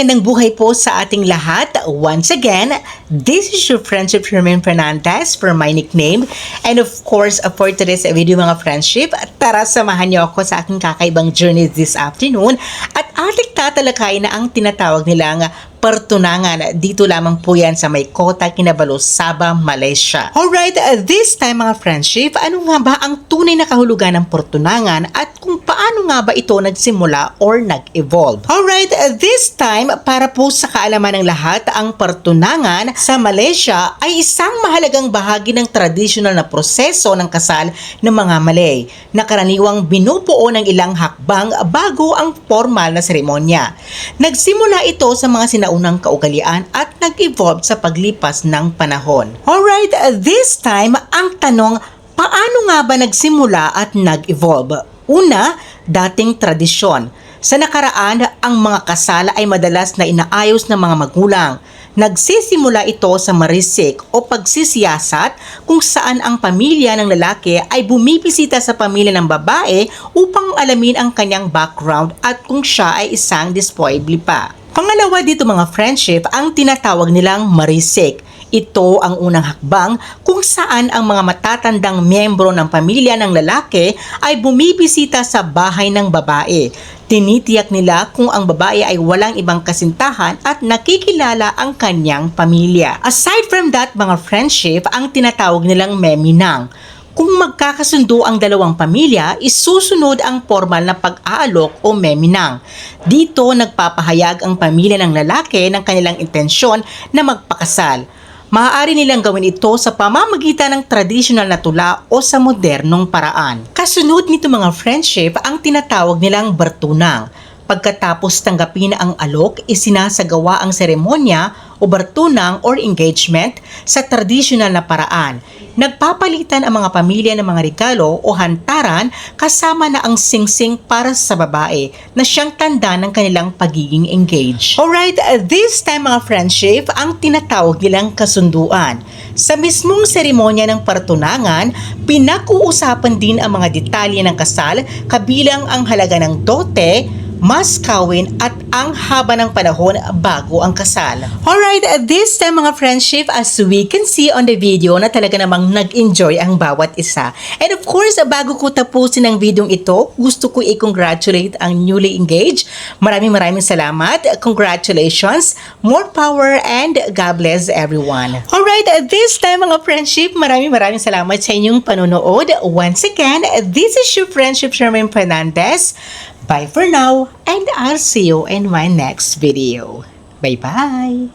magandang buhay po sa ating lahat. Once again, this is your friendship Hermin Fernandez for my nickname. And of course, for today's video mga friendship, tara samahan niyo ako sa aking kakaibang journey this afternoon at ating tatalakay na ang tinatawag nilang pertunangan. Dito lamang po yan sa may Kota, Kinabalu, Sabah, Malaysia. Alright, uh, this time mga friendship, ano nga ba ang tunay na kahulugan ng pertunangan at kung paano nga ba ito nagsimula or nag-evolve? Alright, uh, this time, para po sa kaalaman ng lahat, ang pertunangan sa Malaysia ay isang mahalagang bahagi ng traditional na proseso ng kasal ng mga Malay na karaniwang binubuo ng ilang hakbang bago ang formal na seremonya. Nagsimula ito sa mga sinaunang kaugalian at nag-evolve sa paglipas ng panahon. Alright, this time, ang tanong, paano nga ba nagsimula at nag-evolve? Una, dating tradisyon. Sa nakaraan, ang mga kasala ay madalas na inaayos ng mga magulang. Nagsisimula ito sa marisik o pagsisiyasat kung saan ang pamilya ng lalaki ay bumibisita sa pamilya ng babae upang alamin ang kanyang background at kung siya ay isang disponible pa. Pangalawa dito mga friendship ang tinatawag nilang marisik. Ito ang unang hakbang kung saan ang mga matatandang miyembro ng pamilya ng lalaki ay bumibisita sa bahay ng babae. Tinitiyak nila kung ang babae ay walang ibang kasintahan at nakikilala ang kanyang pamilya. Aside from that mga friendship, ang tinatawag nilang meminang. Kung magkakasundo ang dalawang pamilya, isusunod ang formal na pag-aalok o meminang. Dito nagpapahayag ang pamilya ng lalaki ng kanilang intensyon na magpakasal. Maaari nilang gawin ito sa pamamagitan ng traditional na tula o sa modernong paraan. Kasunod nito mga friendship ang tinatawag nilang bertunang. Pagkatapos tanggapin ang alok, isinasagawa ang seremonya o bertunang or engagement sa traditional na paraan. Nagpapalitan ang mga pamilya ng mga regalo o hantaran kasama na ang singsing para sa babae na siyang tanda ng kanilang pagiging engaged. Alright, this time mga friendship, ang tinatawag nilang kasunduan. Sa mismong seremonya ng partunangan, pinag-uusapan din ang mga detalye ng kasal kabilang ang halaga ng dote, mas kawin at ang haba ng panahon bago ang kasal. Alright, at this time mga friendship, as we can see on the video na talaga namang nag-enjoy ang bawat isa. And of course, bago ko tapusin ang video ito, gusto ko i-congratulate ang newly engaged. Maraming maraming salamat. Congratulations. More power and God bless everyone. Alright, at this time mga friendship, maraming maraming salamat sa inyong panonood. Once again, this is your friendship Sherman Fernandez. Bye for now, and I'll see you in my next video. Bye-bye!